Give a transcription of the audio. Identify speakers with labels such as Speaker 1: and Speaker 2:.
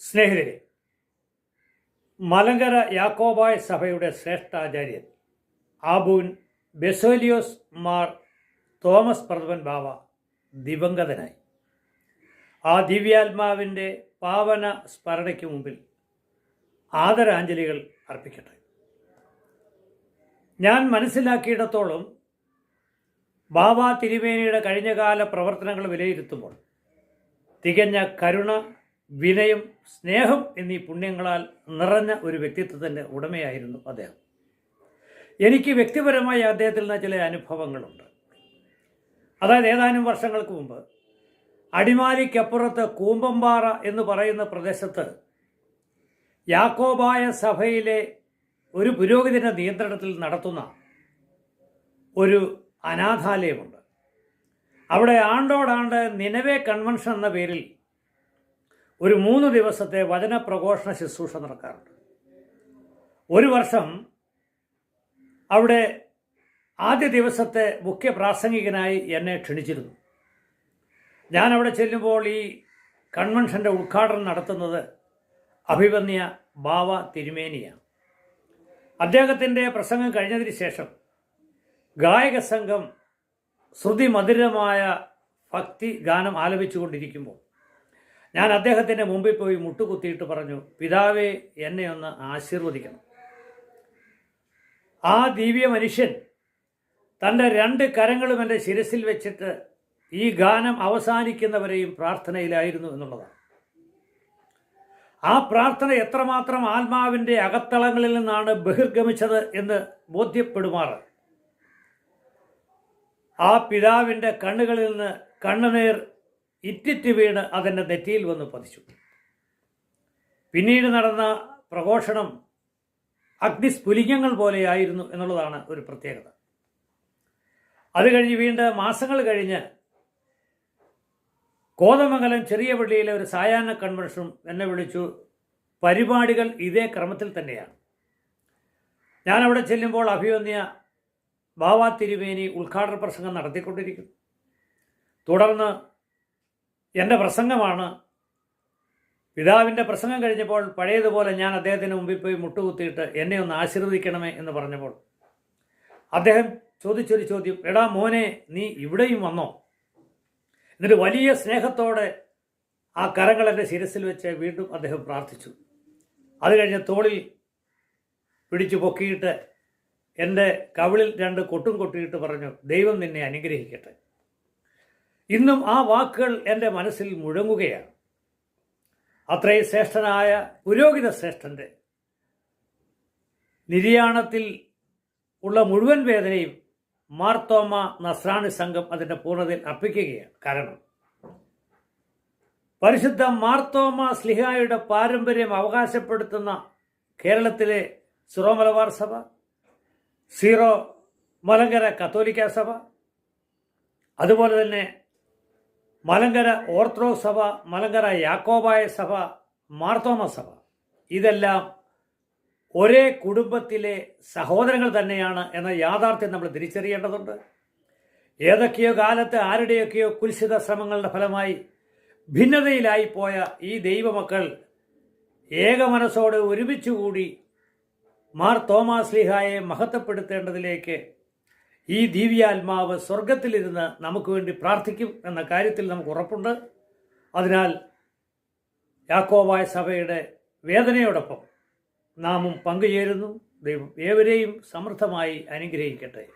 Speaker 1: സ്നേഹിതരെ മലങ്കര യാക്കോബായ സഭയുടെ ശ്രേഷ്ഠാചാര്യൻ ആബൂൻ ബെസോലിയോസ് മാർ തോമസ് പ്രഥമൻ ബാവ ദിവംഗതനായി. ആ ദിവ്യാത്മാവിന്റെ പാവന സ്മരണയ്ക്ക് മുമ്പിൽ ആദരാഞ്ജലികൾ അർപ്പിക്കട്ടെ. ഞാൻ മനസ്സിലാക്കിയിടത്തോളം ബാബ തിരുമേനിയുടെ കഴിഞ്ഞകാല പ്രവർത്തനങ്ങൾ വിലയിരുത്തുമ്പോൾ തികഞ്ഞ കരുണ വിനയം സ്നേഹം എന്നീ പുണ്യങ്ങളാൽ നിറഞ്ഞ ഒരു വ്യക്തിത്വത്തിന്റെ ഉടമയായിരുന്നു അദ്ദേഹം. എനിക്ക് വ്യക്തിപരമായി അദ്ദേഹത്തിൽ നിന്ന് ചില അനുഭവങ്ങളുണ്ട്. അതായത് ഏതാനും വർഷങ്ങൾക്ക് മുമ്പ് അടിമാലിക്കപ്പുറത്ത് കൂമ്പമ്പാറ എന്ന് പറയുന്ന പ്രദേശത്ത് യാക്കോബായ സഭയിലെ ഒരു പുരോഹിതന്റെ നിയന്ത്രണത്തിൽ നടത്തുന്ന ഒരു അനാഥാലയമുണ്ട്. അവിടെ ആണ്ടോടാണ്ട് നിലവേ കൺവെൻഷൻ എന്ന പേരിൽ ഒരു മൂന്ന് ദിവസത്തെ വചന പ്രഘോഷണ ശുശ്രൂഷ നടക്കാറുണ്ട്. ഒരു വർഷം അവിടെ ആദ്യ ദിവസത്തെ മുഖ്യ പ്രാസംഗികനായി എന്നെ ക്ഷണിച്ചിരുന്നു. ഞാൻ അവിടെ ചെല്ലുമ്പോൾ ഈ കൺവെൻഷന്റെ ഉദ്ഘാടനം നടത്തുന്നത് അഭിവന്യ ബാവ തിരുമേനിയാണ്. അദ്ദേഹത്തിന്റെ പ്രസംഗം കഴിഞ്ഞതിന് ശേഷം ഗായക സംഘം ശ്രുതിമധുരമായ ഭക്തി ഗാനം ആലപിച്ചുകൊണ്ടിരിക്കുമ്പോൾ ഞാൻ അദ്ദേഹത്തിന്റെ മുമ്പിൽ പോയി മുട്ടുകുത്തിയിട്ട് പറഞ്ഞു പിതാവേ എന്നെ ഒന്ന് ആശീർവദിക്കണം. ആ ദിവ്യ മനുഷ്യൻ തന്റെ രണ്ട് കരങ്ങളും എന്റെ ശിരസിൽ വെച്ചിട്ട് ഈ ഗാനം അവസാനിക്കുന്നവരെയും പ്രാർത്ഥനയിലായിരുന്നു എന്നുള്ളതാണ്. ആ പ്രാർത്ഥന എത്രമാത്രം ആത്മാവിന്റെ അകത്തളങ്ങളിൽ നിന്നാണ് ബഹിർഗമിച്ചത് എന്ന് ബോധ്യപ്പെടുമാറ്. ആ പിതാവിന്റെ കണ്ണുകളിൽ നിന്ന് കണ്ണുനീർ ഇറ്റിറ്റ് വീണ് അതിന്റെ നെറ്റിയിൽ വന്ന് പതിച്ചു. പിന്നീട് നടന്ന പ്രഘോഷണം അഗ്നിസ്ഫുലിംഗങ്ങൾ പോലെയായിരുന്നു എന്നുള്ളതാണ് ഒരു പ്രത്യേകത. അത് കഴിഞ്ഞ് വീണ്ടും മാസങ്ങൾ കഴിഞ്ഞ് കോതമംഗലം ചെറിയ പള്ളിയിലെ ഒരു സായാഹ്ന കൺവെൻഷനും എന്നെ വിളിച്ചു പരിപാടികൾ ഇതേ ക്രമത്തിൽ തന്നെയാണ്. ഞാനവിടെ ചെല്ലുമ്പോൾ അഭിവന്യ ബാവ തിരുമേനി ഉദ്ഘാടന പ്രസംഗം നടത്തിക്കൊണ്ടിരിക്കുന്നു. തുടർന്ന് എന്റെ പ്രസംഗമാണ്. പിതാവിന്റെ പ്രസംഗം കഴിഞ്ഞപ്പോൾ പഴയതുപോലെ ഞാൻ അദ്ദേഹത്തിന് മുമ്പിൽ പോയി മുട്ടുകുത്തിയിട്ട് എന്നെ ഒന്ന് ആശീർവദിക്കണമേ എന്ന് പറഞ്ഞപ്പോൾ അദ്ദേഹം ചോദിച്ചൊരു ചോദ്യം എടാ മോനെ നീ ഇവിടെയും വന്നോ? എന്നിട്ട് വലിയ സ്നേഹത്തോടെ ആ കരങ്ങൾ എന്റെ ശിരസിൽ വെച്ച് വീണ്ടും അദ്ദേഹം പ്രാർത്ഥിച്ചു. അത് കഴിഞ്ഞ് തോളിൽ പിടിച്ചു പൊക്കിയിട്ട് എന്റെ കവിളിൽ രണ്ട് കൊട്ടും കൊട്ടിയിട്ട് പറഞ്ഞു ദൈവം നിന്നെ അനുഗ്രഹിക്കട്ടെ. ഇന്നും ആ വാക്കുകൾ എന്റെ മനസ്സിൽ മുഴങ്ങുകയാണ്. അത്രയും ശ്രേഷ്ഠനായ പുരോഹിത ശ്രേഷ്ഠന്റെ നിര്യാണത്തിൽ ഉള്ള മുഴുവൻ വേദനയും മാർത്തോമ നസ്രാണി സംഘം അതിന്റെ പൂർണതയിൽ അർപ്പിക്കുകയാണ്. കാരണം പരിശുദ്ധ മാർത്തോമ സ്ലിഹായുടെ പാരമ്പര്യം അവകാശപ്പെടുത്തുന്ന കേരളത്തിലെ സിറോ മലബാർ സഭ സീറോ മലങ്കര കത്തോലിക്ക സഭ അതുപോലെ തന്നെ മലങ്കര ഓർത്തഡോക്സ് സഭ മലങ്കര യാക്കോബായ സഭ മാർത്തോമ സഭ. ഇതെല്ലാം ഒരേ കുടുംബത്തിലെ സഹോദരങ്ങൾ തന്നെയാണ് എന്ന യാഥാർത്ഥ്യം നമ്മൾ തിരിച്ചറിയേണ്ടതുണ്ട്. ഏതൊക്കെയോ കാലത്ത് ആരുടെയൊക്കെയോ കുൽസിത ശ്രമങ്ങളുടെ ഫലമായി ഭിന്നതയിലായി പോയ ഈ ദൈവമക്കൾ ഏക മനസ്സോട് ഒരുമിച്ചുകൂടി മാർ തോമാസ് ലീഹായെ മഹത്വപ്പെടുത്തേണ്ടതിലേക്ക് ഈ ദിവ്യാത്മാവ് സ്വർഗത്തിലിരുന്ന് നമുക്ക് വേണ്ടി പ്രാർത്ഥിക്കും എന്ന കാര്യത്തിൽ നമുക്ക് ഉറപ്പുണ്ട്. അതിനാൽ യാക്കോബായ സഭയുടെ വേദനയോടൊപ്പം നാമും പങ്കുചേരുന്നു. ദൈവം ഏവരെയും സമൃദ്ധമായി അനുഗ്രഹിക്കട്ടെ.